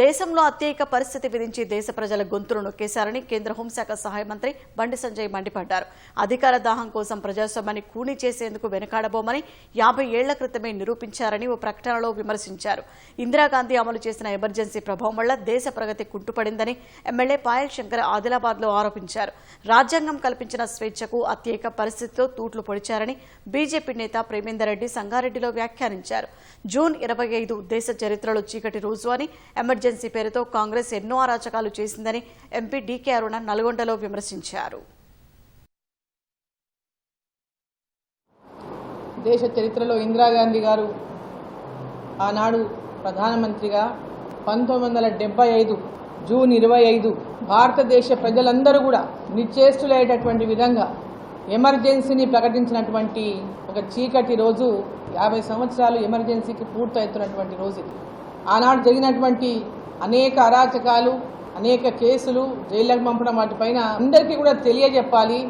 దేశంలో అత్యయిక పరిస్థితి విధించి దేశ ప్రజల గొంతులు నొక్కేశారని కేంద్ర హోంశాఖ సహాయ మంత్రి బండి సంజయ్ మండిపడ్డారు. అధికార దాహం కోసం ప్రజాస్వామ్యాన్ని కూని చేసేందుకు వెనకాడబోమని యాభై ఏళ్ళ క్రితమే నిరూపించారని ఓ ప్రకటనలో విమర్శించారు. ఇందిరాగాంధీ అమలు చేసిన ఎమర్జెన్సీ ప్రభావం వల్ల దేశ ప్రగతి కుంటుపడిందని ఎమ్మెల్యే పాయల్ శంకర్ ఆదిలాబాద్లో ఆరోపించారు. రాజ్యాంగం కల్పించిన స్వేచ్ఛకు అత్యయిక పరిస్థితితో తూట్లు పొడిచారని బీజేపీ నేత ప్రేమేందర్ రెడ్డి సంగారెడ్డిలో వ్యాఖ్యానించారు. జూన్ ఇరవై ఐదు దేశ చరిత్రలో చీకటి రోజు అని ఎమర్జెన్సీ పేరుతో కాంగ్రెస్ ఎన్నో అరాచకాలు చేసిందని ఎంపీ డీకే అరుణ నల్గొండలో విమర్శించారు. దేశ చరిత్రలో ఇందిరాగాంధీ గారు ఆనాడు ప్రధానమంత్రిగా పంతొమ్మిది వందల డెబ్బై ఐదు జూన్ ఇరవై ఐదు భారతదేశ ప్రజలందరూ కూడా నిశ్చేష్టులయ్యేటటువంటి విధంగా ఎమర్జెన్సీని ప్రకటించినటువంటి ఒక చీకటి రోజు యాభై సంవత్సరాలు ఎమర్జెన్సీకి పూర్తవుతున్నటువంటి రోజు ఇది. ఆనాడు జరిగినటువంటి అనేక అరాచకాలు అనేక కేసులు జైళ్ళకు పంపడం వాటిపైన అందరికీ కూడా తెలియజెప్పాలి.